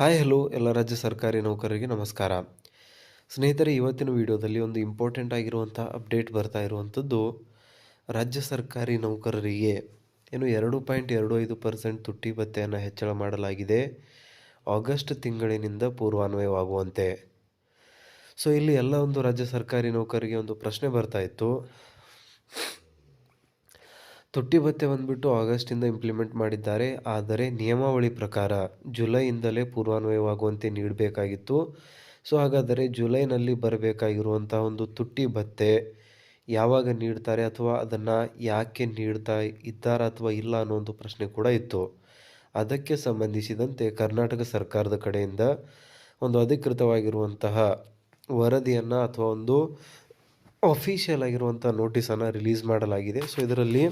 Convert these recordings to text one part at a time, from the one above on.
Hi hello ಎಲ್ಲ ರಾಜ್ಯ ಸರ್ಕಾರಿ ನೌಕರರಿಗೆ ನಮಸ್ಕಾರ. ಸ್ನೇಹಿತರೆ, ಇವತ್ತಿನ ವಿಡಿಯೋದಲ್ಲಿ ಒಂದು ಇಂಪಾರ್ಟೆಂಟ್ ಆಗಿರುವಂಥ ಅಪ್ಡೇಟ್ ಬರ್ತಾ ಇರುವಂಥದ್ದು, ರಾಜ್ಯ ಸರ್ಕಾರಿ ನೌಕರರಿಗೆ ಏನು ಎರಡು ಪಾಯಿಂಟ್ ಎರಡು ಐದು ಪರ್ಸೆಂಟ್ ತುಟ್ಟಿ ಭತ್ತೆಯನ್ನು ಹೆಚ್ಚಳ ಮಾಡಲಾಗಿದೆ. ಆಗಸ್ಟ್ ತಿಂಗಳಿನಿಂದ ಪೂರ್ವಾನ್ವಯವಾಗುವಂತೆ. ಸೊ, ಇಲ್ಲಿ ಎಲ್ಲ ಒಂದು ರಾಜ್ಯ ಸರ್ಕಾರಿ ನೌಕರರಿಗೆ ಒಂದು ಪ್ರಶ್ನೆ ಬರ್ತಾ ಇತ್ತು. ತುಟ್ಟಿ ಭತ್ತೆ ಬಂದ್ಬಿಟ್ಟು ಆಗಸ್ಟಿಂದ ಇಂಪ್ಲಿಮೆಂಟ್ ಮಾಡಿದ್ದಾರೆ. ಆದರೆ ನಿಯಮಾವಳಿ ಪ್ರಕಾರ ಜುಲೈಯಿಂದಲೇ ಪೂರ್ವಾನ್ವಯವಾಗುವಂತೆ ನೀಡಬೇಕಾಗಿತ್ತು. ಸೊ, ಹಾಗಾದರೆ ಜುಲೈನಲ್ಲಿ ಬರಬೇಕಾಗಿರುವಂಥ ಒಂದು ತುಟ್ಟಿ ಭತ್ತೆ ಯಾವಾಗ ನೀಡ್ತಾರೆ ಅಥವಾ ಅದನ್ನು ಯಾಕೆ ನೀಡ್ತಾ ಇದ್ದಾರಾ ಅಥವಾ ಇಲ್ಲ ಅನ್ನೋ ಒಂದು ಪ್ರಶ್ನೆ ಕೂಡ ಇತ್ತು. ಅದಕ್ಕೆ ಸಂಬಂಧಿಸಿದಂತೆ ಕರ್ನಾಟಕ ಸರ್ಕಾರದ ಕಡೆಯಿಂದ ಒಂದು ಅಧಿಕೃತವಾಗಿರುವಂತಹ ವರದಿಯನ್ನು ಅಥವಾ ಒಂದು ಅಫಿಷಿಯಲ್ ಆಗಿರುವಂಥ ನೋಟಿಸನ್ನು ರಿಲೀಸ್ ಮಾಡಲಾಗಿದೆ. ಸೊ ಇದರಲ್ಲಿ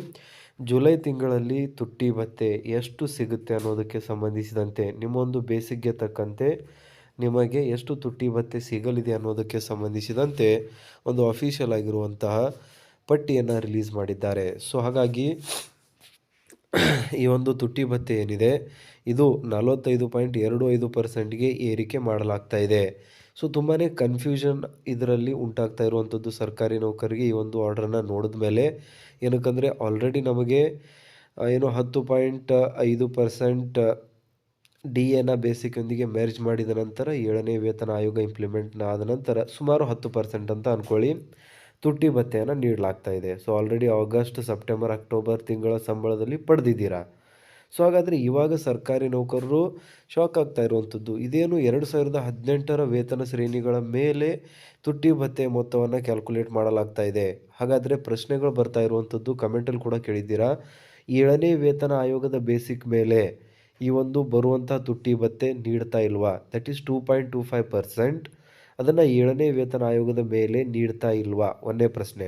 ಜುಲೈ ತಿಂಗಳಲ್ಲಿ ತುಟ್ಟಿ ಭತ್ತೆ ಎಷ್ಟು ಸಿಗುತ್ತೆ ಅನ್ನೋದಕ್ಕೆ ಸಂಬಂಧಿಸಿದಂತೆ ನಿಮ್ಮೊಂದು ಬೇಸಿಗೆ ತಕ್ಕಂತೆ ನಿಮಗೆ ಎಷ್ಟು ತುಟ್ಟಿ ಭತ್ತೆ ಸಿಗಲಿದೆ ಅನ್ನೋದಕ್ಕೆ ಸಂಬಂಧಿಸಿದಂತೆ ಒಂದು ಅಫಿಷಿಯಲ್ ಆಗಿರುವಂತಹ ಪಟ್ಟಿಯನ್ನು ರಿಲೀಸ್ ಮಾಡಿದ್ದಾರೆ. ಸೊ ಹಾಗಾಗಿ ಈ ಒಂದು ತುಟ್ಟಿ ಭತ್ತೆ ಏನಿದೆ, ಇದು ನಲವತ್ತೈದು ಪಾಯಿಂಟ್ ಎರಡು ಐದು ಪರ್ಸೆಂಟ್ಗೆ ಏರಿಕೆ ಮಾಡಲಾಗ್ತಾ ಇದೆ. ಸೊ ತುಂಬಾ ಕನ್ಫ್ಯೂಷನ್ ಇದರಲ್ಲಿ ಉಂಟಾಗ್ತಾ ಇರುವಂಥದ್ದು ಸರ್ಕಾರಿ ನೌಕರಿಗೆ ಈ ಒಂದು ಆರ್ಡ್ರನ್ನ ನೋಡಿದ ಮೇಲೆ ಏನಕ್ಕಂದರೆ ಆಲ್ರೆಡಿ ನಮಗೆ ಏನು ಹತ್ತು ಪಾಯಿಂಟ್ ಐದು ಪರ್ಸೆಂಟ್ ಡಿ ಎನ ಬೇಸಿಕ್ನೊಂದಿಗೆ ಮ್ಯಾರೇಜ್ ಮಾಡಿದ ನಂತರ ಏಳನೇ ವೇತನ ಆಯೋಗ ಇಂಪ್ಲಿಮೆಂಟ್ನ ಆದ ನಂತರ ಸುಮಾರು ಹತ್ತು ಪರ್ಸೆಂಟ್ ಅಂತ ಅಂದ್ಕೊಳ್ಳಿ ತುಟ್ಟಿ ಭತ್ಯೆಯನ್ನು ನೀಡಲಾಗ್ತಾ ಇದೆ. So already August September October ತಿಂಗಳ ಸಂಬಳದಲ್ಲಿ ಪಡೆದಿದ್ದೀರಾ? ಸೊ ಹಾಗಾದರೆ ಇವಾಗ ಸರ್ಕಾರಿ ನೌಕರರು ಶಾಕ್ ಆಗ್ತಾ ಇರುವಂಥದ್ದು. ಇದೇನು ಎರಡು ಸಾವಿರದ ಹದಿನೆಂಟರ ವೇತನ ಶ್ರೇಣಿಗಳ ಮೇಲೆ ತುಟ್ಟಿ ಭತ್ತೆ ಮೊತ್ತವನ್ನು ಕ್ಯಾಲ್ಕುಲೇಟ್ ಮಾಡಲಾಗ್ತಾ ಇದೆ. ಹಾಗಾದರೆ ಪ್ರಶ್ನೆಗಳು ಬರ್ತಾ ಇರುವಂಥದ್ದು ಕಮೆಂಟಲ್ಲಿ ಕೂಡ ಕೇಳಿದ್ದೀರಾ? ಏಳನೇ ವೇತನ ಆಯೋಗದ ಬೇಸಿಕ್ ಮೇಲೆ ಈ ಒಂದು ಬರುವಂಥ ತುಟ್ಟಿ ಭತ್ತೆ ನೀಡ್ತಾ ಇಲ್ವಾ? That is two point two five percent ಅದನ್ನು ಏಳನೇ ವೇತನ ಆಯೋಗದ ಮೇಲೆ ನೀಡ್ತಾ ಇಲ್ವಾ? ಒಂದೇ ಪ್ರಶ್ನೆ.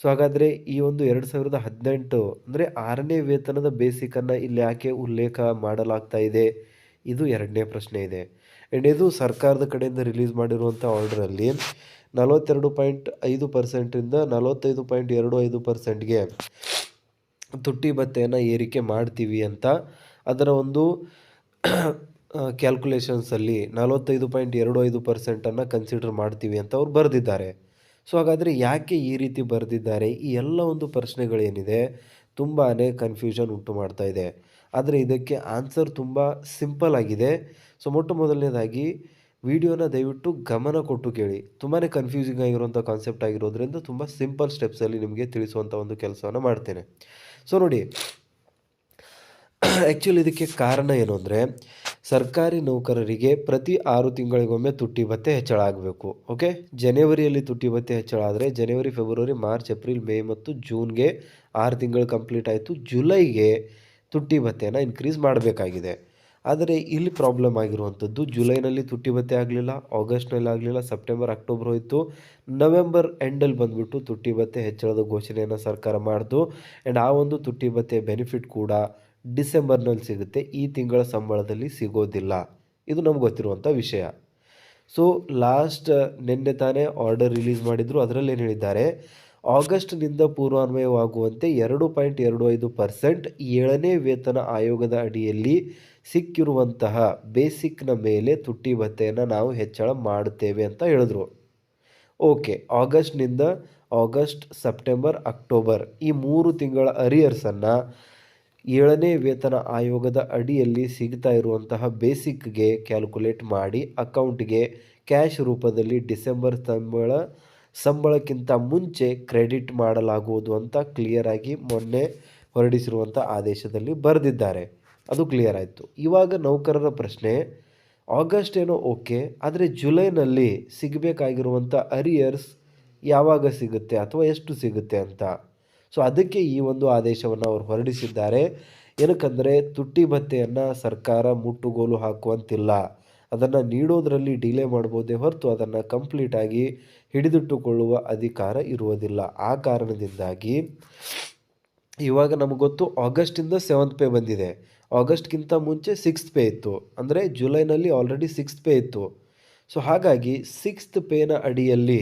ಸೊ ಹಾಗಾದರೆ ಈ ಒಂದು ಎರಡು ಸಾವಿರದ ಹದಿನೆಂಟು ಅಂದರೆ ಆರನೇ ವೇತನದ ಬೇಸಿಕನ್ನು ಇಲ್ಲಿ ಯಾಕೆ ಉಲ್ಲೇಖ ಮಾಡಲಾಗ್ತಾ ಇದೆ? ಇದು ಎರಡನೇ ಪ್ರಶ್ನೆ ಇದೆ. ಇದು ಸರ್ಕಾರದ ಕಡೆಯಿಂದ ರಿಲೀಸ್ ಮಾಡಿರುವಂಥ ಆರ್ಡ್ರಲ್ಲಿ ನಲವತ್ತೆರಡು ಪಾಯಿಂಟ್ ಐದು ಪರ್ಸೆಂಟಿಂದ ನಲವತ್ತೈದು ಪಾಯಿಂಟ್ ಎರಡು ಐದು ಪರ್ಸೆಂಟ್ಗೆ ತುಟ್ಟಿ ಭತ್ತೆಯನ್ನು ಏರಿಕೆ ಮಾಡ್ತೀವಿ ಅಂತ. ಅದರ ಒಂದು ಕ್ಯಾಲ್ಕುಲೇಷನ್ಸಲ್ಲಿ ನಲವತ್ತೈದು ಪಾಯಿಂಟ್ ಎರಡು ಐದು ಪರ್ಸೆಂಟನ್ನು ಕನ್ಸಿಡರ್ ಮಾಡ್ತೀವಿ ಅಂತ ಅವ್ರು ಬರೆದಿದ್ದಾರೆ. ಸೊ ಹಾಗಾದರೆ ಯಾಕೆ ಈ ರೀತಿ ಬರೆದಿದ್ದಾರೆ? ಈ ಎಲ್ಲ ಒಂದು ಪ್ರಶ್ನೆಗಳೇನಿದೆ ತುಂಬಾ ಕನ್ಫ್ಯೂಷನ್ ಉಂಟು ಮಾಡ್ತಾ ಇದೆ. ಆದರೆ ಇದಕ್ಕೆ ಆನ್ಸರ್ ತುಂಬ ಸಿಂಪಲ್ ಆಗಿದೆ. ಸೊ ಮೊಟ್ಟ ಮೊದಲನೇದಾಗಿ ವಿಡಿಯೋನ ದಯವಿಟ್ಟು ಗಮನ ಕೊಟ್ಟು ಕೇಳಿ. ತುಂಬಾ ಕನ್ಫ್ಯೂಸಿಂಗ್ ಆಗಿರುವಂಥ ಕಾನ್ಸೆಪ್ಟ್ ಆಗಿರೋದ್ರಿಂದ ತುಂಬ ಸಿಂಪಲ್ ಸ್ಟೆಪ್ಸಲ್ಲಿ ನಿಮಗೆ ತಿಳಿಸುವಂಥ ಒಂದು ಕೆಲಸವನ್ನು ಮಾಡ್ತೇನೆ. ಸೊ ನೋಡಿ ಆ್ಯಕ್ಚುಲಿ ಇದಕ್ಕೆ ಕಾರಣ ಏನು ಅಂದರೆ, ಸರ್ಕಾರಿ ನೌಕರರಿಗೆ ಪ್ರತಿ ಆರು ತಿಂಗಳಿಗೊಮ್ಮೆ ತುಟ್ಟಿ ಭತ್ಯೆ ಹೆಚ್ಚಳ ಆಗಬೇಕು ಓಕೆ ಜನವರಿಯಲ್ಲಿ ತುಟ್ಟಿ ಭತ್ಯೆ ಹೆಚ್ಚಳ ಆದರೆ ಜನವರಿ, ಫೆಬ್ರವರಿ, ಮಾರ್ಚ್, ಏಪ್ರಿಲ್, ಮೇ ಮತ್ತು ಜೂನ್ಗೆ ಆರು ತಿಂಗಳು ಕಂಪ್ಲೀಟ್ ಆಯಿತು, ಜುಲೈಗೆ ತುಟ್ಟಿ ಭತ್ಯೆನ ಇನ್ಕ್ರೀಸ್ ಮಾಡಬೇಕಾಗಿದೆ. ಆದರೆ ಇಲ್ಲಿ ಪ್ರಾಬ್ಲಮ್ ಆಗಿರುವಂಥದ್ದು, ಜುಲೈನಲ್ಲಿ ತುಟ್ಟಿ ಭತ್ಯೆ ಆಗಲಿಲ್ಲ, ಆಗಸ್ಟ್ನಲ್ಲಿ ಆಗಲಿಲ್ಲ, ಸೆಪ್ಟೆಂಬರ್, ಅಕ್ಟೋಬರ್ ಹೋಯಿತು, ನವೆಂಬರ್ ಎಂಡಲ್ಲಿ ಬಂದುಬಿಟ್ಟು ತುಟ್ಟಿ ಭತ್ಯೆ ಹೆಚ್ಚಳದ ಘೋಷಣೆಯನ್ನು ಸರ್ಕಾರ ಮಾಡಿತು ಆ್ಯಂಡ್ ಆ ಒಂದು ತುಟ್ಟಿ ಭತ್ಯೆ ಬೆನಿಫಿಟ್ ಕೂಡ ಡಿಸೆಂಬರ್ನಲ್ಲಿ ಸಿಗುತ್ತೆ. ಈ ತಿಂಗಳ ಸಂಬಳದಲ್ಲಿ ಸಿಗೋದಿಲ್ಲ. ಇದು ನಮ್ಗೆ ಗೊತ್ತಿರುವಂಥ ವಿಷಯ. ಸೊ ಲಾಸ್ಟ್ ನಿನ್ನೆ ತಾನೇ ಆರ್ಡರ್ ರಿಲೀಸ್ ಮಾಡಿದ್ರು. ಅದರಲ್ಲಿ ಏನು ಹೇಳಿದ್ದಾರೆ? ಆಗಸ್ಟ್ನಿಂದ ಪೂರ್ವಾನ್ವಯವಾಗುವಂತೆ ಎರಡು ಪಾಯಿಂಟ್ ಎರಡು ಐದು ಪರ್ಸೆಂಟ್ ಏಳನೇ ವೇತನ ಆಯೋಗದ ಅಡಿಯಲ್ಲಿ ಸಿಕ್ಕಿರುವಂತಹ ಬೇಸಿಕ್ನ ಮೇಲೆ ತುಟ್ಟಿ ಭತ್ತೆಯನ್ನು ನಾವು ಹೆಚ್ಚಳ ಮಾಡುತ್ತೇವೆ ಅಂತ ಹೇಳಿದ್ರು. ಓಕೆ ಆಗಸ್ಟ್ನಿಂದ ಆಗಸ್ಟ್, ಸೆಪ್ಟೆಂಬರ್, ಅಕ್ಟೋಬರ್ ಈ ಮೂರು ತಿಂಗಳ ಅರಿಯರ್ಸನ್ನು ಏಳನೇ ವೇತನ ಆಯೋಗದ ಅಡಿಯಲ್ಲಿ ಸಿಗ್ತಾ ಇರುವಂತಹ ಬೇಸಿಕ್ಗೆ ಕ್ಯಾಲ್ಕುಲೇಟ್ ಮಾಡಿ ಅಕೌಂಟ್ಗೆ ಕ್ಯಾಶ್ ರೂಪದಲ್ಲಿ ಡಿಸೆಂಬರ್ ಸಂಬಳ ಸಂಬಳಕ್ಕಿಂತ ಮುಂಚೆ ಕ್ರೆಡಿಟ್ ಮಾಡಲಾಗುವುದು ಅಂತ ಕ್ಲಿಯರಾಗಿ ಮೊನ್ನೆ ಹೊರಡಿಸಿರುವಂಥ ಆದೇಶದಲ್ಲಿ ಬರೆದಿದ್ದಾರೆ. ಅದು ಕ್ಲಿಯರ್ ಆಯಿತು. ಇವಾಗ ನೌಕರರ ಪ್ರಶ್ನೆ, ಆಗಸ್ಟ್ ಏನೋ ಓಕೆ, ಆದರೆ ಜುಲೈನಲ್ಲಿ ಸಿಗಬೇಕಾಗಿರುವಂಥ ಅರಿಯರ್ಸ್ ಯಾವಾಗ ಸಿಗುತ್ತೆ ಅಥವಾ ಎಷ್ಟು ಸಿಗುತ್ತೆ ಅಂತ? ಸೊ ಅದಕ್ಕೆ ಈ ಒಂದು ಆದೇಶವನ್ನು ಅವರು ಹೊರಡಿಸಿದ್ದಾರೆ. ಏನಕ್ಕಂದರೆ, ತುಟ್ಟಿ ಭತ್ತೆಯನ್ನು ಸರ್ಕಾರ ಮುಟ್ಟುಗೋಲು ಹಾಕುವಂತಿಲ್ಲ. ಅದನ್ನು ನೀಡೋದರಲ್ಲಿ ಡಿಲೇ ಮಾಡ್ಬೋದೇ ಹೊರತು ಅದನ್ನು ಕಂಪ್ಲೀಟಾಗಿ ಹಿಡಿದಿಟ್ಟುಕೊಳ್ಳುವ ಅಧಿಕಾರ ಇರುವುದಿಲ್ಲ. ಆ ಕಾರಣದಿಂದಾಗಿ ಇವಾಗ ನಮಗೆ ಗೊತ್ತು ಆಗಸ್ಟಿಂದ ಸೆವೆಂತ್ ಪೇ ಬಂದಿದೆ. ಆಗಸ್ಟ್ಗಿಂತ ಮುಂಚೆ ಸಿಕ್ಸ್ತ್ ಪೇ ಇತ್ತು. ಅಂದರೆ ಜುಲೈನಲ್ಲಿ ಆಲ್ರೆಡಿ ಸಿಕ್ಸ್ತ್ ಪೇ ಇತ್ತು. ಸೊ ಹಾಗಾಗಿ ಸಿಕ್ಸ್ತ್ ಪೇನ ಅಡಿಯಲ್ಲಿ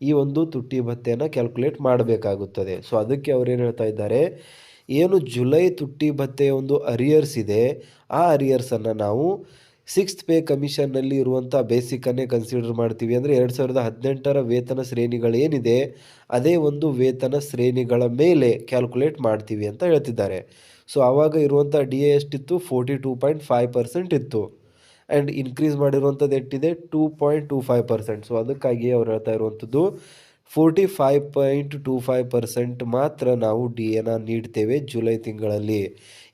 ಈ ಒಂದು ತುಟ್ಟಿ ಭತ್ಯೆಯನ್ನು ಕ್ಯಾಲ್ಕುಲೇಟ್ ಮಾಡಬೇಕಾಗುತ್ತದೆ. ಸೊ ಅದಕ್ಕೆ ಅವ್ರೇನು ಹೇಳ್ತಾ ಇದ್ದಾರೆ? ಏನು ಜುಲೈ ತುಟ್ಟಿ ಭತ್ಯೆಯ ಒಂದು ಅರಿಯರ್ಸ್ ಇದೆ, ಆ ಅರಿಯರ್ಸನ್ನು ನಾವು ಸಿಕ್ಸ್ತ್ ಪೇ ಕಮಿಷನ್ನಲ್ಲಿ ಇರುವಂಥ ಬೇಸಿಕನ್ನೇ ಕನ್ಸಿಡರ್ ಮಾಡ್ತೀವಿ. ಅಂದರೆ ಎರಡು ಸಾವಿರದ ಹದಿನೆಂಟರ ವೇತನ ಶ್ರೇಣಿಗಳೇನಿದೆ ಅದೇ ಒಂದು ವೇತನ ಶ್ರೇಣಿಗಳ ಮೇಲೆ ಕ್ಯಾಲ್ಕುಲೇಟ್ ಮಾಡ್ತೀವಿ ಅಂತ ಹೇಳ್ತಿದ್ದಾರೆ. ಸೊ ಆವಾಗ ಇರುವಂಥ ಡಿ ಎ ಎಷ್ಟಿತ್ತು forty two point five percent ಇತ್ತು. ಆ್ಯಂಡ್ ಇನ್ಕ್ರೀಸ್ ಮಾಡಿರುವಂಥದ್ದು ಎಷ್ಟಿದೆ? Two point two five percent so ಅದಕ್ಕಾಗಿ ಅವ್ರು ಹೇಳ್ತಾ ಇರುವಂಥದ್ದು forty five point two five percent ಮಾತ್ರ ನಾವು ಡಿ ಎನ ನೀಡ್ತೇವೆ ಜುಲೈ ತಿಂಗಳಲ್ಲಿ.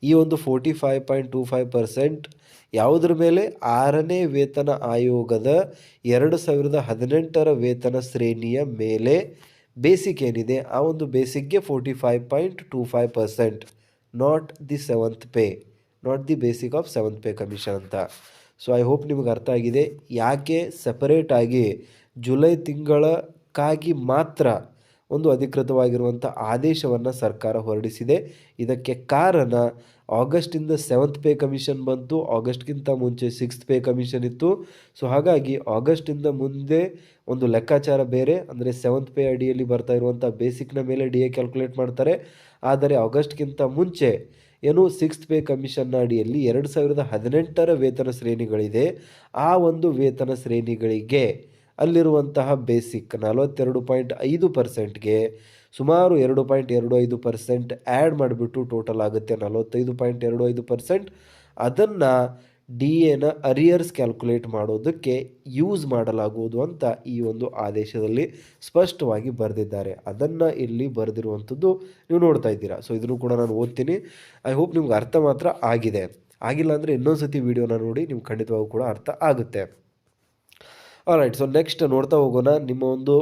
ಈ ಒಂದು forty five point two five percent ಯಾವುದ್ರ ಮೇಲೆ? ಆರನೇ ವೇತನ ಆಯೋಗದ ಎರಡು ಸಾವಿರದ ಹದಿನೆಂಟರ ವೇತನ ಶ್ರೇಣಿಯ ಮೇಲೆ ಬೇಸಿಕ್ ಏನಿದೆ? ಆ ಒಂದು ಬೇಸಿಕ್ಗೆ forty five point two five percent not the seventh pay not the basic of seventh pay commission ಅಂತ. ಸೊ ಐ ಹೋಪ್ ನಿಮಗೆ ಅರ್ಥ ಆಗಿದೆ. ಯಾಕೆ ಸಪರೇಟಾಗಿ ಜುಲೈ ತಿಂಗಳಕ್ಕಾಗಿ ಮಾತ್ರ ಒಂದು ಅಧಿಕೃತವಾಗಿರುವಂಥ ಆದೇಶವನ್ನು ಸರ್ಕಾರ ಹೊರಡಿಸಿದೆ. ಇದಕ್ಕೆ ಕಾರಣ ಆಗಸ್ಟಿಂದ ಸೆವೆಂತ್ ಪೇ ಕಮಿಷನ್ ಬಂತು, ಆಗಸ್ಟ್ಗಿಂತ ಮುಂಚೆ ಸಿಕ್ಸ್ತ್ ಪೇ ಕಮಿಷನ್ ಇತ್ತು. ಸೊ ಹಾಗಾಗಿ ಆಗಸ್ಟಿಂದ ಮುಂದೆ ಒಂದು ಲೆಕ್ಕಾಚಾರ ಬೇರೆ, ಅಂದರೆ ಸೆವೆಂತ್ ಪೇ ಅಡಿಯಲ್ಲಿ ಬರ್ತಾ ಇರುವಂಥ ಬೇಸಿಕ್ನ ಮೇಲೆ ಡಿ ಎ ಕ್ಯಾಲ್ಕುಲೇಟ್ ಮಾಡ್ತಾರೆ. ಆದರೆ ಆಗಸ್ಟ್ಗಿಂತ ಮುಂಚೆ ಏನು ಸಿಕ್ಸ್ತ್ ಪೇ ಕಮಿಷನ್ನ ಅಡಿಯಲ್ಲಿ ಎರಡು ಸಾವಿರದ ಹದಿನೆಂಟರ ವೇತನ ಶ್ರೇಣಿಗಳಿದೆ. ಆ ಒಂದು ವೇತನ ಶ್ರೇಣಿಗಳಿಗೆ ಅಲ್ಲಿರುವಂತಹ ಬೇಸಿಕ್ ನಲವತ್ತೆರಡು ಪಾಯಿಂಟ್ ಐದು ಪರ್ಸೆಂಟ್ಗೆ ಸುಮಾರು ಎರಡು ಪಾಯಿಂಟ್ ಎರಡು ಐದು ಪರ್ಸೆಂಟ್ ಆ್ಯಡ್ ಮಾಡಿಬಿಟ್ಟು ಟೋಟಲ್ ಆಗುತ್ತೆ ನಲವತ್ತೈದು ಪಾಯಿಂಟ್ ಎರಡು ಐದು ಪರ್ಸೆಂಟ್ ಅದನ್ನು ಡಿ ಎನ ಅರಿಯರ್ಸ್ ಕ್ಯಾಲ್ಕುಲೇಟ್ ಮಾಡೋದಕ್ಕೆ ಯೂಸ್ ಮಾಡಲಾಗುವುದು ಅಂತ ಈ ಒಂದು ಆದೇಶದಲ್ಲಿ ಸ್ಪಷ್ಟವಾಗಿ ಬರೆದಿದ್ದಾರೆ. ಅದನ್ನು ಇಲ್ಲಿ ಬರೆದಿರುವಂಥದ್ದು ನೀವು ನೋಡ್ತಾ ಇದ್ದೀರಾ. ಸೊ ಇದನ್ನು ಕೂಡ ನಾನು ಓದ್ತೀನಿ. ಐ ಹೋಪ್ ನಿಮ್ಗೆ ಅರ್ಥ ಮಾತ್ರ ಆಗಿದೆ. ಆಗಿಲ್ಲ ಅಂದರೆ ಇನ್ನೊಂದು ಸತಿ ವೀಡಿಯೋನ ನೋಡಿ ನಿಮ್ಗೆ ಖಂಡಿತವಾಗೂ ಕೂಡ ಅರ್ಥ ಆಗುತ್ತೆ. ರೈಟ್ ಸೊ ನೆಕ್ಸ್ಟ್ ನೋಡ್ತಾ ಹೋಗೋಣ. ನಿಮ್ಮ ಒಂದು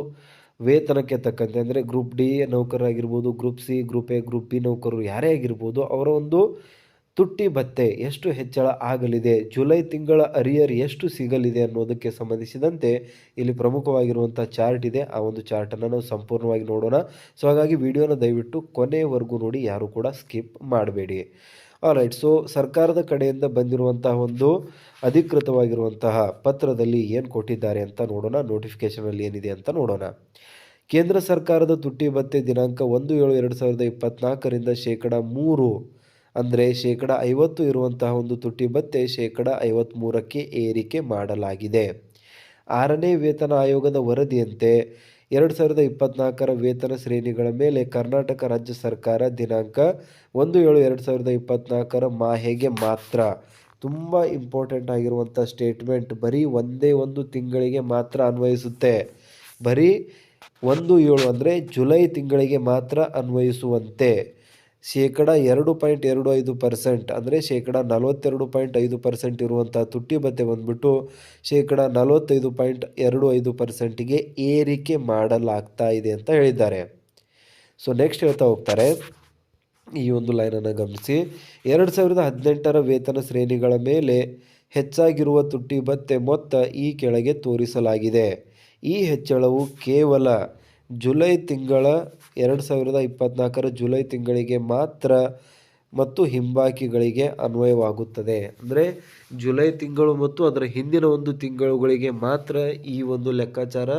ವೇತನಕ್ಕೆ ತಕ್ಕಂತೆ ಅಂದರೆ group D ನೌಕರರಾಗಿರ್ಬೋದು group C group A group B ನೌಕರರು ಯಾರೇ ಆಗಿರ್ಬೋದು, ಅವರ ಒಂದು ತುಟ್ಟಿ ಭತ್ತೆ ಎಷ್ಟು ಹೆಚ್ಚಳ ಆಗಲಿದೆ? ಜುಲೈ ತಿಂಗಳ ಅರಿಯರ್ ಎಷ್ಟು ಸಿಗಲಿದೆ ಅನ್ನೋದಕ್ಕೆ ಸಂಬಂಧಿಸಿದಂತೆ ಇಲ್ಲಿ ಪ್ರಮುಖವಾಗಿರುವಂಥ ಚಾರ್ಟ್ ಇದೆ. ಆ ಒಂದು ಚಾರ್ಟನ್ನು ನಾವು ಸಂಪೂರ್ಣವಾಗಿ ನೋಡೋಣ. ಸೊ, ಹಾಗಾಗಿ ವಿಡಿಯೋನ ದಯವಿಟ್ಟು ಕೊನೆವರೆಗೂ ನೋಡಿ, ಯಾರು ಕೂಡ ಸ್ಕಿಪ್ ಮಾಡಬೇಡಿ. ರೈಟ್ ಸೊ, ಸರ್ಕಾರದ ಕಡೆಯಿಂದ ಬಂದಿರುವಂತಹ ಒಂದು ಅಧಿಕೃತವಾಗಿರುವಂತಹ ಪತ್ರದಲ್ಲಿ ಏನು ಕೊಟ್ಟಿದ್ದಾರೆ ಅಂತ ನೋಡೋಣ. ನೋಟಿಫಿಕೇಷನಲ್ಲಿ ಏನಿದೆ ಅಂತ ನೋಡೋಣ. ಕೇಂದ್ರ ಸರ್ಕಾರದ ತುಟ್ಟಿ ಭತ್ತೆ ದಿನಾಂಕ ಒಂದು ಏಳು ಎರಡು ಸಾವಿರದ ಇಪ್ಪತ್ನಾಲ್ಕರಿಂದ ಶೇಕಡ ಮೂರು ಅಂದರೆ ಶೇಕಡ ಐವತ್ತು ಇರುವಂತಹ ಒಂದು ತುಟ್ಟಿ ಭತ್ತೆ ಶೇಕಡ ಐವತ್ತ್ಮೂರಕ್ಕೆ ಏರಿಕೆ ಮಾಡಲಾಗಿದೆ. ಆರನೇ ವೇತನ ಆಯೋಗದ ವರದಿಯಂತೆ ಎರಡು ಸಾವಿರದ ಇಪ್ಪತ್ನಾಲ್ಕರ ವೇತನ ಶ್ರೇಣಿಗಳ ಮೇಲೆ ಕರ್ನಾಟಕ ರಾಜ್ಯ ಸರ್ಕಾರ ದಿನಾಂಕ ಒಂದು ಏಳು ಎರಡು ಸಾವಿರದ ಇಪ್ಪತ್ನಾಲ್ಕರ ಮಾಹೆಗೆ ಮಾತ್ರ. ತುಂಬ ಇಂಪಾರ್ಟೆಂಟ್ ಆಗಿರುವಂಥ ಸ್ಟೇಟ್ಮೆಂಟ್ ಬರೀ ಒಂದೇ ಒಂದು ತಿಂಗಳಿಗೆ ಮಾತ್ರ ಅನ್ವಯಿಸುತ್ತೆ. ಬರೀ ಒಂದು ಏಳು ಅಂದರೆ ಜುಲೈ ತಿಂಗಳಿಗೆ ಮಾತ್ರ ಅನ್ವಯಿಸುವಂತೆ. ಶೇಕಡ ಎರಡು ಪಾಯಿಂಟ್ ಎರಡು ಐದು ಪರ್ಸೆಂಟ್ ಅಂದರೆ ಶೇಕಡ ನಲವತ್ತೆರಡು ಪಾಯಿಂಟ್ ಐದು ಪರ್ಸೆಂಟ್ ಇರುವಂಥ ತುಟ್ಟಿ ಭತ್ತೆ ಬಂದ್ಬಿಟ್ಟು ಶೇಕಡ ನಲವತ್ತೈದು ಪಾಯಿಂಟ್ ಎರಡು ಐದು ಪರ್ಸೆಂಟಿಗೆ ಏರಿಕೆ ಮಾಡಲಾಗ್ತಾ ಇದೆ ಅಂತ ಹೇಳಿದ್ದಾರೆ. ಸೊ ನೆಕ್ಸ್ಟ್ ಹೇಳ್ತಾ ಹೋಗ್ತಾರೆ. ಈ ಒಂದು ಲೈನನ್ನು ಗಮನಿಸಿ. ಎರಡು ಸಾವಿರದ ಹದಿನೆಂಟರ ವೇತನ ಶ್ರೇಣಿಗಳ ಮೇಲೆ ಹೆಚ್ಚಾಗಿರುವ ತುಟ್ಟಿ ಭತ್ತೆ ಮೊತ್ತ ಈ ಕೆಳಗೆ ತೋರಿಸಲಾಗಿದೆ. ಈ ಹೆಚ್ಚಳವು ಕೇವಲ ಜುಲೈ ತಿಂಗಳ ಎರಡು ಸಾವಿರದ ಇಪ್ಪತ್ತ್ನಾಲ್ಕರ ಜುಲೈ ತಿಂಗಳಿಗೆ ಮಾತ್ರ ಮತ್ತು ಹಿಂಬಾಕಿಗಳಿಗೆ ಅನ್ವಯವಾಗುತ್ತದೆ. ಅಂದರೆ ಜುಲೈ ತಿಂಗಳು ಮತ್ತು ಅದರ ಹಿಂದಿನ ಒಂದು ತಿಂಗಳುಗಳಿಗೆ ಮಾತ್ರ ಈ ಒಂದು ಲೆಕ್ಕಾಚಾರ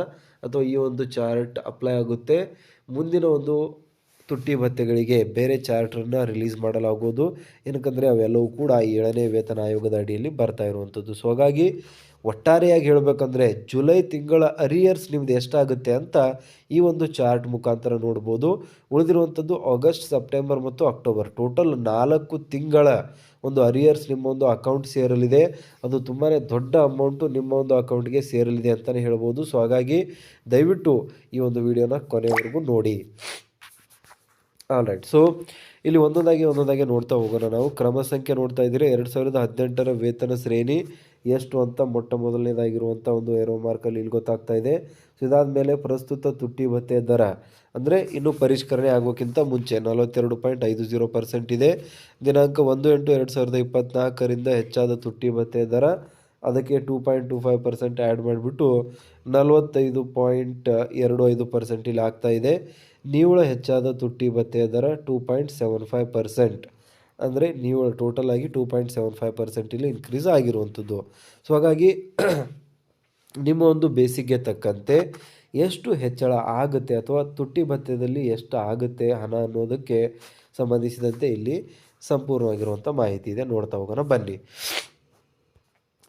ಅಥವಾ ಈ ಒಂದು ಚಾರ್ಟ್ ಅಪ್ಲೈ ಆಗುತ್ತೆ. ಮುಂದಿನ ಒಂದು ತುಟ್ಟಿ ಭತ್ಯೆಗಳಿಗೆ ಬೇರೆ ಚಾರ್ಟನ್ನು ರಿಲೀಸ್ ಮಾಡಲಾಗುವುದು. ಏನಕ್ಕಂದರೆ ಅವೆಲ್ಲವೂ ಕೂಡ ಏಳನೇ ವೇತನ ಆಯೋಗದ ಅಡಿಯಲ್ಲಿ ಬರ್ತಾ ಇರುವಂಥದ್ದು. ಸೊ ಹಾಗಾಗಿ ಒಟ್ಟಾರೆಯಾಗಿ ಹೇಳಬೇಕಂದ್ರೆ ಜುಲೈ ತಿಂಗಳ ಅರಿಯರ್ಸ್ ನಿಮ್ದು ಎಷ್ಟಾಗುತ್ತೆ ಅಂತ ಈ ಒಂದು ಚಾರ್ಟ್ ಮುಖಾಂತರ ನೋಡ್ಬೋದು. ಉಳಿದಿರುವಂಥದ್ದು ಆಗಸ್ಟ್, ಸೆಪ್ಟೆಂಬರ್ ಮತ್ತು ಅಕ್ಟೋಬರ್. ಟೋಟಲ್ ನಾಲ್ಕು ತಿಂಗಳ ಒಂದು ಅರಿಯರ್ಸ್ ನಿಮ್ಮ ಒಂದು ಅಕೌಂಟ್ ಸೇರಲಿದೆ. ಅದು ತುಂಬಾ ದೊಡ್ಡ ಅಮೌಂಟು ನಿಮ್ಮ ಒಂದು ಅಕೌಂಟ್ಗೆ ಸೇರಲಿದೆ ಅಂತಲೇ ಹೇಳ್ಬೋದು. ಸೊ ಹಾಗಾಗಿ ದಯವಿಟ್ಟು ಈ ಒಂದು ವಿಡಿಯೋನ ಕೊನೆವರೆಗೂ ನೋಡಿ. ಆಲ್ ರೈಟ್ ಸೊ ಇಲ್ಲಿ ಒಂದೊಂದಾಗಿ ಒಂದೊಂದಾಗಿ ನೋಡ್ತಾ ಹೋಗೋಣ ನಾವು. ಕ್ರಮ ಸಂಖ್ಯೆ ನೋಡ್ತಾ ಇದ್ದೀರಿ. ಎರಡು ಸಾವಿರದ ಹದಿನೆಂಟರ ವೇತನ ಶ್ರೇಣಿ ಎಷ್ಟು ಅಂತ ಮೊಟ್ಟ ಮೊದಲನೇದಾಗಿರುವಂಥ ಒಂದು ಏರೋ ಮಾರ್ಕಲ್ಲಿ ಇಲ್ಲಿ ಗೊತ್ತಾಗ್ತಾ ಇದೆ. ಸೊ ಇದಾದಮೇಲೆ ಪ್ರಸ್ತುತ ತುಟ್ಟಿ ಭತ್ತೆ ದರ ಅಂದರೆ ಇನ್ನೂ ಪರಿಷ್ಕರಣೆ ಆಗೋಕ್ಕಿಂತ ಮುಂಚೆ ನಲವತ್ತೆರಡು ಪಾಯಿಂಟ್ ಐದು ಜೀರೋ ಪರ್ಸೆಂಟ್ ಇದೆ. ದಿನಾಂಕ ಒಂದು ಎಂಟು ಎರಡು ಸಾವಿರದ ಇಪ್ಪತ್ತ್ನಾಲ್ಕರಿಂದ ಹೆಚ್ಚಾದ ತುಟ್ಟಿ ಭತ್ತೆ ದರ ಅದಕ್ಕೆ two point two five percent add ಮಾಡಿಬಿಟ್ಟು ನಲವತ್ತೈದು ಪಾಯಿಂಟ್ ಎರಡು ಐದು ಪರ್ಸೆಂಟ್ ಇಲ್ಲಿ ಆಗ್ತಾ ಇದೆ. ನಿವ್ವಳ ಹೆಚ್ಚಾದ ತುಟ್ಟಿ ಭತ್ತೆಯ ದರ two point seven five percent ಅಂದರೆ ನೀವು ಟೋಟಲ್ ಆಗಿ ಟೂ ಪಾಯಿಂಟ್ ಸೆವೆನ್ ಫೈವ್ ಪರ್ಸೆಂಟಲ್ಲಿ ಇನ್ಕ್ರೀಸ್ ಆಗಿರುವಂಥದ್ದು. ಸೊ ಹಾಗಾಗಿ ನಿಮ್ಮ ಒಂದು ಬೇಸಿಗೆ ತಕ್ಕಂತೆ ಎಷ್ಟು ಹೆಚ್ಚಳ ಆಗುತ್ತೆ ಅಥವಾ ತುಟ್ಟಿ ಭತ್ಯದಲ್ಲಿ ಎಷ್ಟು ಆಗುತ್ತೆ ಹಣ ಅನ್ನೋದಕ್ಕೆ ಸಂಬಂಧಿಸಿದಂತೆ ಇಲ್ಲಿ ಸಂಪೂರ್ಣವಾಗಿರುವಂಥ ಮಾಹಿತಿ ಇದೆ. ನೋಡ್ತಾ ಹೋಗೋಣ, ಬನ್ನಿ.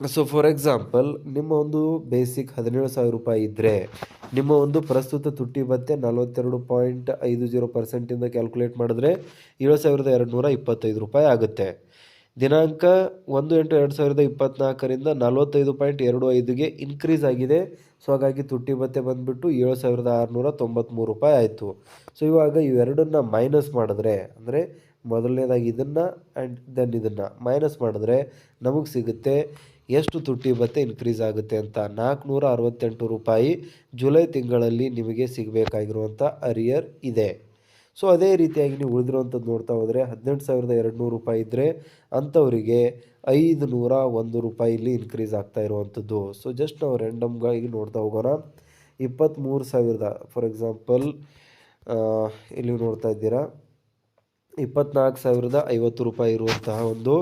ಸೊ ಫಾರ್ ಎಕ್ಸಾಂಪಲ್ ನಿಮ್ಮ ಒಂದು ಬೇಸಿಕ್ ಹದಿನೇಳು ಸಾವಿರ ರೂಪಾಯಿ ಇದ್ದರೆ ನಿಮ್ಮ ಒಂದು ಪ್ರಸ್ತುತ ತುಟ್ಟಿ ಭತ್ತೆ ನಲವತ್ತೆರಡು ಪಾಯಿಂಟ್ ಐದು ಜೀರೋ ಪರ್ಸೆಂಟಿಂದ ಕ್ಯಾಲ್ಕುಲೇಟ್ ಮಾಡಿದ್ರೆ ಏಳು ಸಾವಿರದ ಎರಡು ನೂರ ಇಪ್ಪತ್ತೈದು ರೂಪಾಯಿ ಆಗುತ್ತೆ. ದಿನಾಂಕ ಒಂದು ಎಂಟು ಎರಡು ಸಾವಿರದ ಇಪ್ಪತ್ತ್ನಾಲ್ಕರಿಂದ ನಲವತ್ತೈದು ಪಾಯಿಂಟ್ ಎರಡು ಐದುಗೆ ಇನ್ಕ್ರೀಸ್ ಆಗಿದೆ. ಸೊ ಹಾಗಾಗಿ ತುಟ್ಟಿ ಭತ್ತೆ ಬಂದುಬಿಟ್ಟು ಏಳು ಸಾವಿರದ ಆರುನೂರ ತೊಂಬತ್ತ್ಮೂರು ರೂಪಾಯಿ ಆಯಿತು. ಸೊ ಇವಾಗ ಇವೆರಡನ್ನ ಮೈನಸ್ ಮಾಡಿದ್ರೆ, ಅಂದರೆ ಮೊದಲನೇದಾಗಿ ಇದನ್ನು ಆ್ಯಂಡ್ ದೆನ್ ಇದನ್ನು ಮೈನಸ್ ಮಾಡಿದ್ರೆ ನಮಗೆ ಸಿಗುತ್ತೆ ಎಷ್ಟು ತುಟ್ಟಿ ಭತ್ತೆ ಇನ್ಕ್ರೀಸ್ ಆಗುತ್ತೆ ಅಂತ ನಾಲ್ಕುನೂರ ಅರವತ್ತೆಂಟು ರೂಪಾಯಿ ಜುಲೈ ತಿಂಗಳಲ್ಲಿ ನಿಮಗೆ ಸಿಗಬೇಕಾಗಿರುವಂಥ ಅರಿಯರ್ ಇದೆ. ಸೊ ಅದೇ ರೀತಿಯಾಗಿ ನೀವು ಉಳಿದಿರುವಂಥದ್ದು ನೋಡ್ತಾ ಹೋದರೆ ಹದಿನೆಂಟು ಸಾವಿರದ ಎರಡು ನೂರು ರೂಪಾಯಿ ಇದ್ದರೆ ಅಂಥವರಿಗೆ ಐದು ನೂರ ಒಂದು ರೂಪಾಯಿಲಿ ಇನ್ಕ್ರೀಸ್ ಆಗ್ತಾ ಇರುವಂಥದ್ದು. ಸೊ ಜಸ್ಟ್ ನಾವು ರ್ಯಾಂಡಮ್ಗಾಗಿ ನೋಡ್ತಾ ಹೋಗೋಣ. ಇಪ್ಪತ್ತ್ಮೂರು ಸಾವಿರದ ಫಾರ್ ಎಕ್ಸಾಂಪಲ್ ಇಲ್ಲಿ ನೋಡ್ತಾ ಇದ್ದೀರಾ. ಇಪ್ಪತ್ನಾಲ್ಕು ಸಾವಿರದ ಐವತ್ತು ರೂಪಾಯಿ ಇರುವಂತಹ ಒಂದು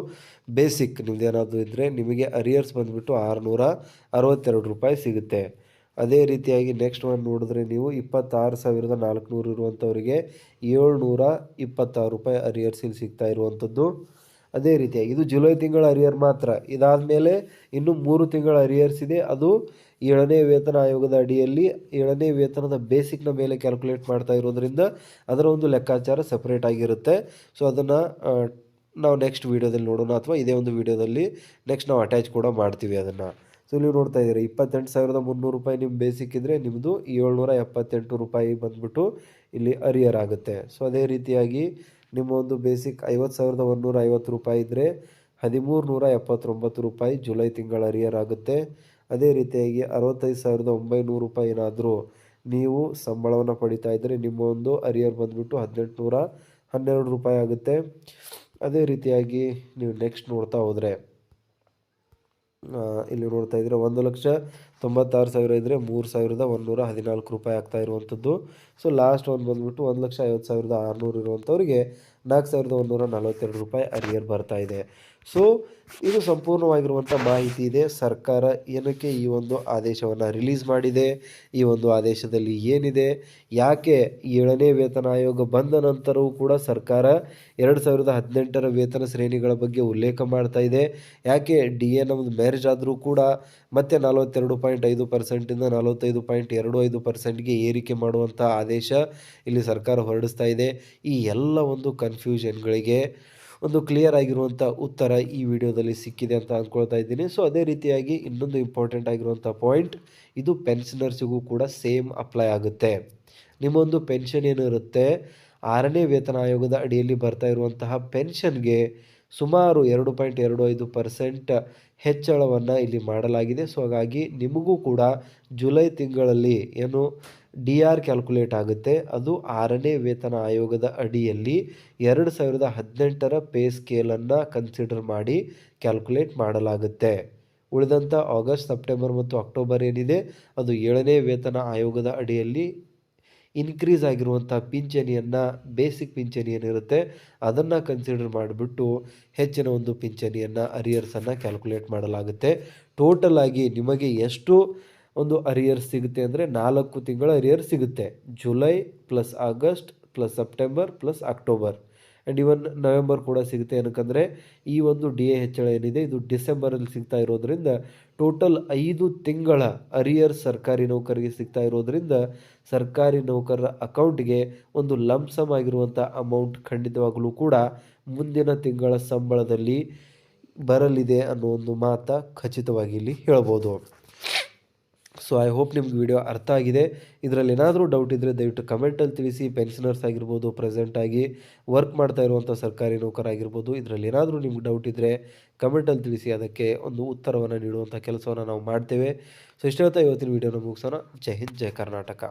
ಬೇಸಿಕ್ ನಿಮ್ಮದೇನಾದರೂ ಇದ್ದರೆ ನಿಮಗೆ ಅರಿಯರ್ಸ್ ಬಂದುಬಿಟ್ಟು ಆರುನೂರ ಅರವತ್ತೆರಡು ರೂಪಾಯಿ ಸಿಗುತ್ತೆ. ಅದೇ ರೀತಿಯಾಗಿ ನೆಕ್ಸ್ಟ್ ಒನ್ ನೋಡಿದ್ರೆ ನೀವು ಇಪ್ಪತ್ತಾರು ಸಾವಿರದ ನಾಲ್ಕುನೂರು ಇರುವಂಥವರಿಗೆ ಏಳ್ನೂರ ಇಪ್ಪತ್ತಾರು ರೂಪಾಯಿ ಅರಿಯರ್ಸ್ ಇಲ್ಲಿ ಸಿಗ್ತಾ ಇರುವಂಥದ್ದು ಅದೇ ರೀತಿಯಾಗಿ. ಇದು ಜುಲೈ ತಿಂಗಳ ಅರಿಯರ್ ಮಾತ್ರ. ಇದಾದ ಮೇಲೆ ಇನ್ನು ಮೂರು ತಿಂಗಳ ಅರಿಯರ್ಸ್ ಇದೆ. ಅದು ಏಳನೇ ವೇತನ ಆಯೋಗದ ಅಡಿಯಲ್ಲಿ ಏಳನೇ ವೇತನದ ಬೇಸಿಕ್ನ ಮೇಲೆ ಕ್ಯಾಲ್ಕುಲೇಟ್ ಮಾಡ್ತಾ ಇರೋದ್ರಿಂದ ಅದರ ಒಂದು ಲೆಕ್ಕಾಚಾರ ಸಪ್ರೇಟ್ ಆಗಿರುತ್ತೆ. ಸೊ ಅದನ್ನು ನಾವು ನೆಕ್ಸ್ಟ್ ವೀಡಿಯೋದಲ್ಲಿ ನೋಡೋಣ ಅಥವಾ ಇದೇ ಒಂದು ವೀಡಿಯೋದಲ್ಲಿ ನೆಕ್ಸ್ಟ್ ನಾವು ಅಟ್ಯಾಚ್ ಕೂಡ ಮಾಡ್ತೀವಿ ಅದನ್ನು. ಸೊ ನೀವು ನೋಡ್ತಾ ಇದ್ದೀರಿ, ಇಪ್ಪತ್ತೆಂಟು ಸಾವಿರದ ಮುನ್ನೂರು ರೂಪಾಯಿ ನಿಮ್ಮ ಬೇಸಿಕ್ ಇದ್ದರೆ ನಿಮ್ಮದು ಏಳ್ನೂರ ಎಪ್ಪತ್ತೆಂಟು ರೂಪಾಯಿ ಬಂದುಬಿಟ್ಟು ಇಲ್ಲಿ ಅರಿಯರ್ ಆಗುತ್ತೆ. ಸೊ ಅದೇ ರೀತಿಯಾಗಿ ನಿಮ್ಮ ಒಂದು ಬೇಸಿಕ್ ಐವತ್ತು ಸಾವಿರದ ಒಂದುನೂರ ಐವತ್ತು ರೂಪಾಯಿ ಇದ್ದರೆ ಹದಿಮೂರು ನೂರ ಎಪ್ಪತ್ತೊಂಬತ್ತು ರೂಪಾಯಿ ಜುಲೈ ತಿಂಗಳ ಅರಿಯರ್ ಆಗುತ್ತೆ. ಅದೇ ರೀತಿಯಾಗಿ ಅರವತ್ತೈದು ಸಾವಿರದ ಒಂಬೈನೂರು ರೂಪಾಯಿ ಏನಾದರೂ ನೀವು ಸಂಬಳವನ್ನು ಪಡಿತಾ ಇದ್ದರೆ ನಿಮ್ಮ ಒಂದು ಅರಿಯರ್ ಬಂದುಬಿಟ್ಟು ಹದಿನೆಂಟುನೂರ ಹನ್ನೆರಡು ರೂಪಾಯಿ ಆಗುತ್ತೆ. ಅದೇ ರೀತಿಯಾಗಿ ನೀವು ನೆಕ್ಸ್ಟ್ ನೋಡ್ತಾ ಹೋದರೆ ಇಲ್ಲಿ ನೋಡ್ತಾ ಇದ್ದರೆ ಒಂದು ಲಕ್ಷ ತೊಂಬತ್ತಾರು ಸಾವಿರ ಇದ್ದರೆ ಮೂರು ಸಾವಿರದ ಒಂದುನೂರ ಹದಿನಾಲ್ಕು ರೂಪಾಯಿ ಆಗ್ತಾ ಇರುವಂಥದ್ದು. ಸೊ ಲಾಸ್ಟ್ ಒಂದು ಬಂದುಬಿಟ್ಟು ಒಂದು ಲಕ್ಷ ಐವತ್ತು ಸಾವಿರದ ಆರುನೂರು ಇರುವಂಥವ್ರಿಗೆ ನಾಲ್ಕು ಸಾವಿರದ ಒಂದುನೂರ ನಲವತ್ತೆರಡು ರೂಪಾಯಿ ಅರಿಯರ್ ಬರ್ತಾ ಇದೆ. ಸೊ ಇದು ಸಂಪೂರ್ಣವಾಗಿರುವಂಥ ಮಾಹಿತಿ ಇದೆ. ಸರ್ಕಾರ ಏನಕ್ಕೆ ಈ ಒಂದು ಆದೇಶವನ್ನು ರಿಲೀಸ್ ಮಾಡಿದೆ? ಈ ಒಂದು ಆದೇಶದಲ್ಲಿ ಏನಿದೆ? ಯಾಕೆ ಏಳನೇ ವೇತನ ಆಯೋಗ ಬಂದ ನಂತರವೂ ಕೂಡ ಸರ್ಕಾರ ಎರಡು ಸಾವಿರದ ಹದಿನೆಂಟರ ವೇತನ ಶ್ರೇಣಿಗಳ ಬಗ್ಗೆ ಉಲ್ಲೇಖ ಮಾಡ್ತಾ ಇದೆ. ಯಾಕೆ ಡಿ ಎ ನಮ್ಮದು ಮ್ಯಾರೇಜ್ ಆದರೂ ಕೂಡ ಮತ್ತೆ ನಲವತ್ತೆರಡು ಪಾಯಿಂಟ್ ಐದು ಪರ್ಸೆಂಟಿಂದ ನಲವತ್ತೈದು ಪಾಯಿಂಟ್ ಎರಡು ಐದು ಪರ್ಸೆಂಟ್ಗೆ ಏರಿಕೆ ಮಾಡುವಂಥ ಆದೇಶ ಇಲ್ಲಿ ಸರ್ಕಾರ ಹೊರಡಿಸ್ತಾ ಇದೆ. ಈ ಎಲ್ಲ ಒಂದು ಕನ್ಫ್ಯೂಷನ್ಗಳಿಗೆ ಒಂದು ಕ್ಲಿಯರ್ ಆಗಿರುವಂಥ ಉತ್ತರ ಈ ವಿಡಿಯೋದಲ್ಲಿ ಸಿಕ್ಕಿದೆ ಅಂತ ಅಂದ್ಕೊಳ್ತಾ ಇದ್ದೀನಿ. ಸೊ ಅದೇ ರೀತಿಯಾಗಿ ಇನ್ನೊಂದು ಇಂಪಾರ್ಟೆಂಟ್ ಆಗಿರುವಂಥ ಪಾಯಿಂಟ್ ಇದು ಪೆನ್ಷನರ್ಸಿಗೂ ಕೂಡ ಸೇಮ್ ಅಪ್ಲೈ ಆಗುತ್ತೆ. ನಿಮ್ಮೊಂದು ಪೆನ್ಷನ್ ಏನಿರುತ್ತೆ, ಆರನೇ ವೇತನ ಆಯೋಗದ ಅಡಿಯಲ್ಲಿ ಬರ್ತಾ ಇರುವಂತಹ ಪೆನ್ಷನ್ಗೆ ಸುಮಾರು ಎರಡು ಪಾಯಿಂಟ್ ಎರಡು ಐದು ಪರ್ಸೆಂಟ್ ಹೆಚ್ಚಳವನ್ನು ಇಲ್ಲಿ ಮಾಡಲಾಗಿದೆ. ಸೊ ಹಾಗಾಗಿ ನಿಮಗೂ ಕೂಡ ಜುಲೈ ತಿಂಗಳಲ್ಲಿ ಏನು ಡಿ ಆರ್ ಕ್ಯಾಲ್ಕುಲೇಟ್ ಆಗುತ್ತೆ. ಅದು ಆರನೇ ವೇತನ ಆಯೋಗದ ಅಡಿಯಲ್ಲಿ ಎರಡು ಸಾವಿರದ ಹದಿನೆಂಟರ ಪೇ ಸ್ಕೇಲನ್ನು ಕನ್ಸಿಡರ್ ಮಾಡಿ ಕ್ಯಾಲ್ಕುಲೇಟ್ ಮಾಡಲಾಗುತ್ತೆ. ಉಳಿದಂಥ ಆಗಸ್ಟ್, ಸೆಪ್ಟೆಂಬರ್ ಮತ್ತು ಅಕ್ಟೋಬರ್ ಏನಿದೆ, ಅದು ಏಳನೇ ವೇತನ ಆಯೋಗದ ಅಡಿಯಲ್ಲಿ ಇನ್ಕ್ರೀಸ್ ಆಗಿರುವಂಥ ಪಿಂಚಣಿಯನ್ನು ಬೇಸಿಕ್ ಪಿಂಚಣಿ ಏನಿರುತ್ತೆ ಅದನ್ನು ಕನ್ಸಿಡರ್ ಮಾಡಿಬಿಟ್ಟು ಹೆಚ್ಚಿನ ಒಂದು ಪಿಂಚಣಿಯನ್ನು ಅರಿಯರ್ಸನ್ನು ಕ್ಯಾಲ್ಕುಲೇಟ್ ಮಾಡಲಾಗುತ್ತೆ. ಟೋಟಲ್ ಆಗಿ ನಿಮಗೆ ಎಷ್ಟು ಒಂದು ಅರಿಯರ್ ಸಿಗುತ್ತೆ ಅಂದರೆ ನಾಲ್ಕು ತಿಂಗಳ ಅರಿಯರ್ ಸಿಗುತ್ತೆ. July plus August plus September plus October and even November ಕೂಡ ಸಿಗುತ್ತೆ. ಏನಕ್ಕಂದರೆ ಈ ಒಂದು ಡಿ ಎ ಹೆಚ್ಚಳ ಏನಿದೆ, ಇದು ಡಿಸೆಂಬರಲ್ಲಿ ಸಿಗ್ತಾ ಇರೋದ್ರಿಂದ ಟೋಟಲ್ ಐದು ತಿಂಗಳ ಅರಿಯರ್ ಸರ್ಕಾರಿ ನೌಕರಿಗೆ ಸಿಗ್ತಾ ಇರೋದರಿಂದ ಸರ್ಕಾರಿ ನೌಕರರ ಅಕೌಂಟ್ಗೆ ಒಂದು ಲಂಸಮ್ ಆಗಿರುವಂಥ ಅಮೌಂಟ್ ಖಂಡಿತವಾಗಲೂ ಕೂಡ ಮುಂದಿನ ತಿಂಗಳ ಸಂಬಳದಲ್ಲಿ ಬರಲಿದೆ ಅನ್ನೋ ಒಂದು ಮಾತ ಖಚಿತವಾಗಿ ಇಲ್ಲಿ ಹೇಳ್ಬೋದು. ಸೊ ಐ ಹೋಪ್ ನಿಮ್ಗೆ ವಿಡಿಯೋ ಅರ್ಥ ಆಗಿದೆ. ಇದರಲ್ಲಿ ಏನಾದರೂ ಡೌಟ್ ಇದ್ದರೆ ದಯವಿಟ್ಟು ಕಮೆಂಟಲ್ಲಿ ತಿಳಿಸಿ. ಪೆನ್ಷನರ್ಸ್ ಆಗಿರ್ಬೋದು ಪ್ರೆಸೆಂಟಾಗಿ ವರ್ಕ್ ಮಾಡ್ತಾ ಇರುವಂಥ ಸರ್ಕಾರಿ ನೌಕರಾಗಿರ್ಬೋದು, ಇದರಲ್ಲಿ ಏನಾದರೂ ನಿಮ್ಗೆ ಡೌಟ್ ಇದ್ದರೆ ಕಮೆಂಟಲ್ಲಿ ತಿಳಿಸಿ. ಅದಕ್ಕೆ ಒಂದು ಉತ್ತರವನ್ನು ನೀಡುವಂಥ ಕೆಲಸವನ್ನು ನಾವು ಮಾಡ್ತೇವೆ. ಸೊ ಇಷ್ಟ ಇವತ್ತಿನ ವೀಡಿಯೋನ ಮುಗಿಸೋಣ. ಜೈ ಹಿಂದ್, ಜೈ ಕರ್ನಾಟಕ.